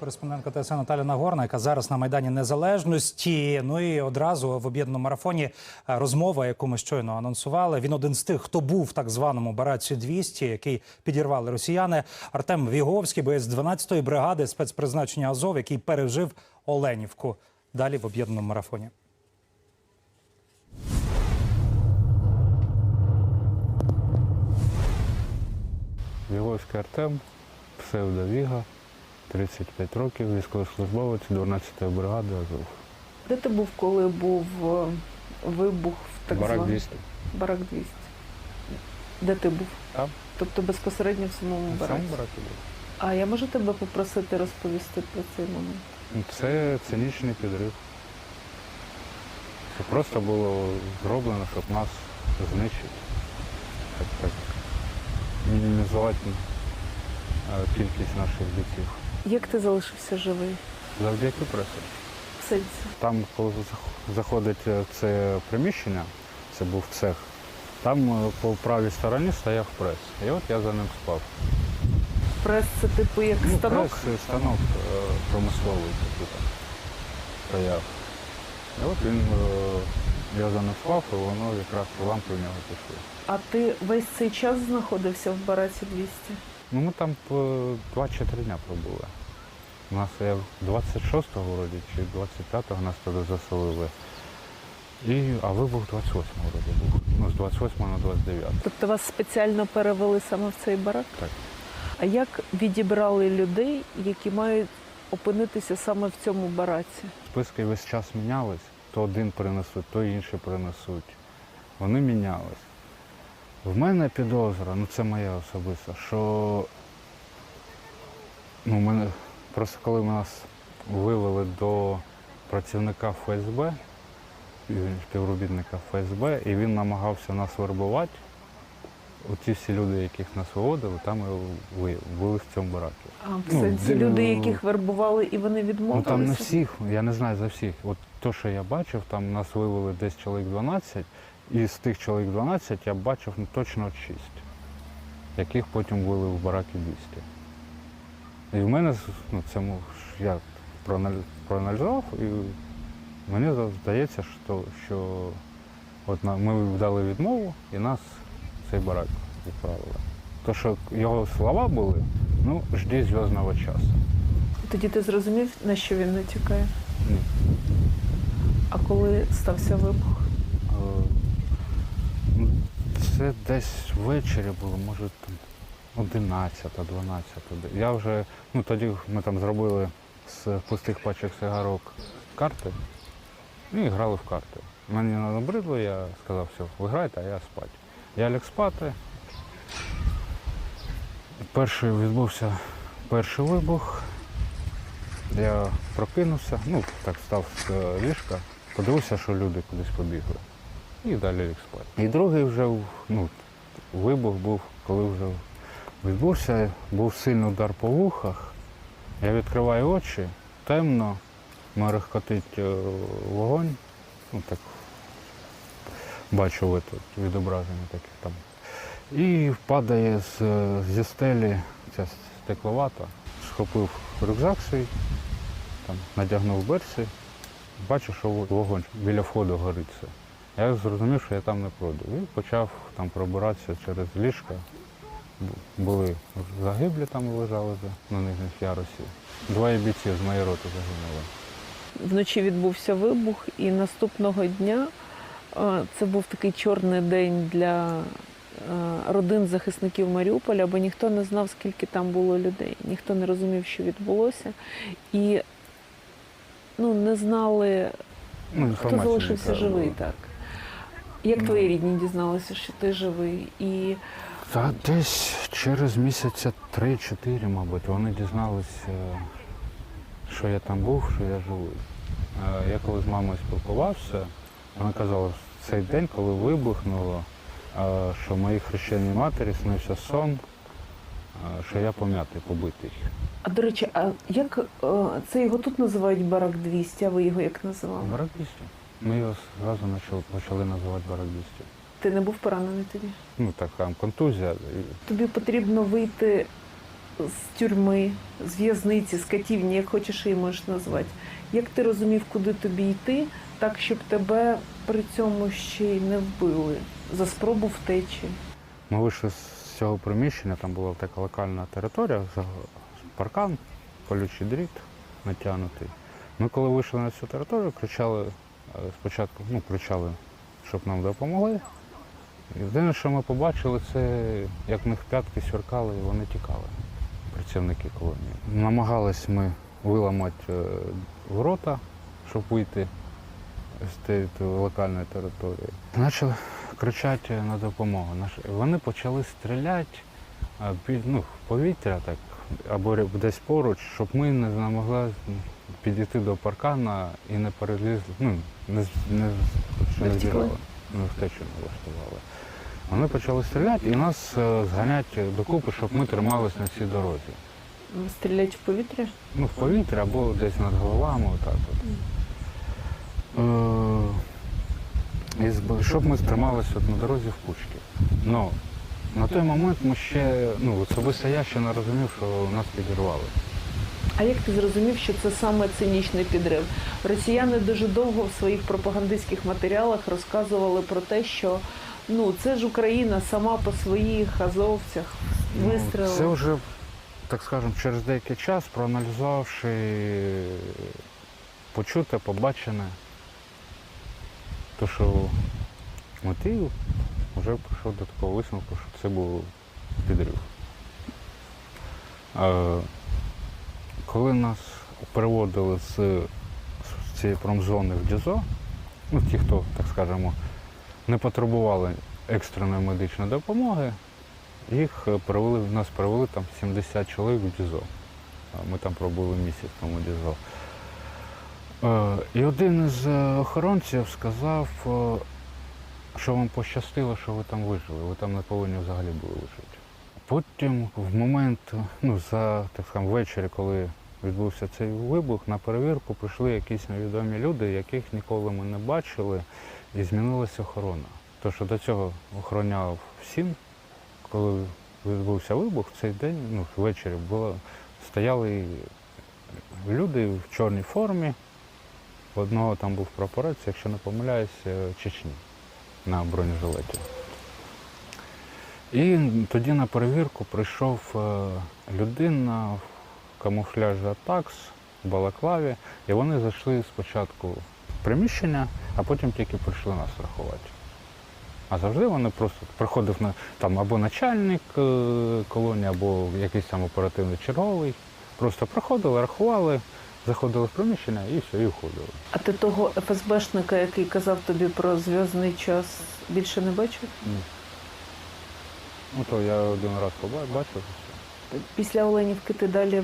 Кореспондентка ТСН Наталя Нагорна, яка зараз на майдані Незалежності. Ну і одразу в об'єднаному марафоні е, розмова, яку ми щойно анонсували. Він один з тих, хто був в так званому бараці 200, який підірвали росіяни. Артем Віговський, боєць 12-ї бригади спецпризначення Азов, який пережив Оленівку. Далі в об'єднаному марафоні. Віговський Артем, псевдо Віга, 35 років, військовослужбовець 12-ї бригади Азов. Де ти був, коли був е, вибух в так Барак званий 200. барак 200? Де ти був? Там. Тобто безпосередньо в самому В бараці? цьому баракі був. А я можу тебе попросити розповісти про цей момент? Ну, Це цинічний підрив. Це просто було зроблено, щоб нас знищити. Так, так. Мінімізувати е, кількість наших бійців. Як ти залишився живий? Завдяки. В сенсі? Там, коли заходить е, це приміщення, це був цех, там е, по правій стороні стояв прес. І от я за ним спав. Прес це типу як Ну, станок? прес станок е, промисловий такий там стояв. І от він, я за ним спав, і воно якраз лампи в нього пішли. А ти весь цей час знаходився в бараці 200? Ну ми там по 2 чи 3 дня пробули. У нас я 26-го вроді, чи 25-го нас туди заселили. І, а вибух 28-го вроді був. Ну, з 28 на 29. Тобто вас спеціально перевели саме в цей барак? Так. А як відібрали людей, які мають опинитися саме в цьому бараці? Списки весь час мінялись. То один принесуть, то інший принесуть. Вони мінялись. В мене підозра, ну це моя особиста, що ну, мене, просто коли нас вивели до працівника ФСБ, співробітника ФСБ, і він намагався нас вербувати, оці всі люди, яких нас виводили, там і ви- були в цьому баракі. А Ну, сенсі де- люди, яких вербували, і вони відмовилися? Ну там не всіх, я не знаю за всіх. От то, що я бачив, там нас вивели десь чоловік 12, і з тих чоловік 12 я бачив ну, точно 6, яких потім вивели в бараки 200. І в мене ну, це я проаналізував, і мені здається, що, що от ми дали відмову і нас цей барак відправили. То, що його слова були, ну, жди зв'язного часу. Тоді ти зрозумів, на що він натякає? Ні. А коли стався вибух? Це десь ввечері було, може там 11 12 Я вже, ну тоді ми там зробили з пустих пачок сигарок карти і грали в карти. Мені набридло, я сказав, все, ви грайте, а я спати. Я ліг спати. Перший відбувся перший вибух. Я прокинувся, ну так став з е, ліжка, подивився, що люди кудись побігли. І далі ліг спати. І другий вже ну, вибух був, коли вже відбувся, був сильний удар по вухах. Я відкриваю очі, темно, мерехкотить е, вогонь. Ну, так, бачу тут відображення таких там. І падає з, зі стелі ця стекловата, схопив рюкзак свій, там, надягнув берці, бачу, що вогонь біля входу горить все. Я зрозумів, що я там не пройду. І почав там пробиратися через ліжка. Були загиблі там лежали на нижніх ярусі. Двоє бійців з моєї роти загинули. Вночі відбувся вибух, і наступного дня е, це був такий чорний день для е, родин захисників Маріуполя, бо ніхто не знав, скільки там було людей, ніхто не розумів, що відбулося. І ну, не знали, Ну, хто залишився живий. так. Як твої рідні дізналися, що ти живий? І Та десь через місяця 3-4, мабуть, вони дізналися, що я там був, що я живий. Я коли з мамою спілкувався, вона казала, що цей день, коли вибухнуло, що моїй хрещеній матері снився сон, що я пом'ятий, побитий. а до речі, а як е, це його тут називають барак 200, а ви його як називали? Барак 200. Ми його зразу почали, почали називати 200. Ти не був поранений тоді? Ну, така контузія. Тобі потрібно вийти з тюрми, з в'язниці, з катівні, як хочеш її можеш назвати. Як ти розумів, куди тобі йти, так щоб тебе при цьому ще й не вбили за спробу втечі? Ми вийшли з цього приміщення, там була така локальна територія, паркан, колючий дріт натягнутий. Ми коли вийшли на цю територію, кричали спочатку, ну, кричали, щоб нам допомогли. Єдине, що ми побачили, це як в них п'ятки сверкали і вони тікали, працівники колонії. Намагались ми виламати е, ворота, щоб вийти з тієї локальної території. Почали кричати на допомогу. Вони почали стріляти під- ну, в повітря так, або десь поруч, щоб ми не змогли підійти до паркана і не перелізли, ну, не, не, що Не не не втечу не влаштували. Вони почали стріляти і нас е, зганять докупи, щоб ми трималися на цій дорозі. Стрілять в повітря? Ну, в повітря або десь над головами, отак от. Е, і зб- щоб ми трималися от на дорозі в кучки. Ну, на той момент ми ще, ну, особисто я ще не розумів, що нас підірвали. А як ти зрозумів, що це саме цинічний підрив? Росіяни дуже довго в своїх пропагандистських матеріалах розказували про те, що ну це ж Україна сама по своїх азовцях Ну, вистрілила. Це вже, так скажемо, через деякий час, проаналізувавши почуте, побачене, то що мотив вже прийшов до такого висновку, що це був підрив. Коли нас переводили з, цієї промзони в ДІЗО, ну, ті, хто, так скажемо, не потребували екстреної медичної допомоги, їх перевели, нас перевели там 70 чоловік в ДІЗО. Ми там пробули місяць тому ДІЗО. Е, І один із охоронців сказав, е, що вам пощастило, що ви там вижили, ви там не повинні взагалі були вижити. Потім, в момент, ну, за так скажемо, ввечері, коли відбувся цей вибух, на перевірку прийшли якісь невідомі люди, яких ніколи ми не бачили, і змінилася охорона. То, що до цього охороняв всім, коли відбувся вибух, в цей день, ну, ввечері, було, стояли люди в чорній формі. Одного там був прапорець, якщо не помиляюсь, е, Чечні на бронежилеті. І тоді на перевірку прийшов е, людина в камуфляжі Атакс, Балаклаві, і вони зайшли спочатку в приміщення, а потім тільки прийшли нас рахувати. А завжди вони просто приходив на там або начальник е, колонії, або якийсь там оперативний черговий. Просто приходили, рахували, заходили в приміщення і все, і уходили. А ти того ФСБшника, який казав тобі про зв'язний час, більше не бачив? Ні. Ну то я один раз побачив. Після Оленівки ти далі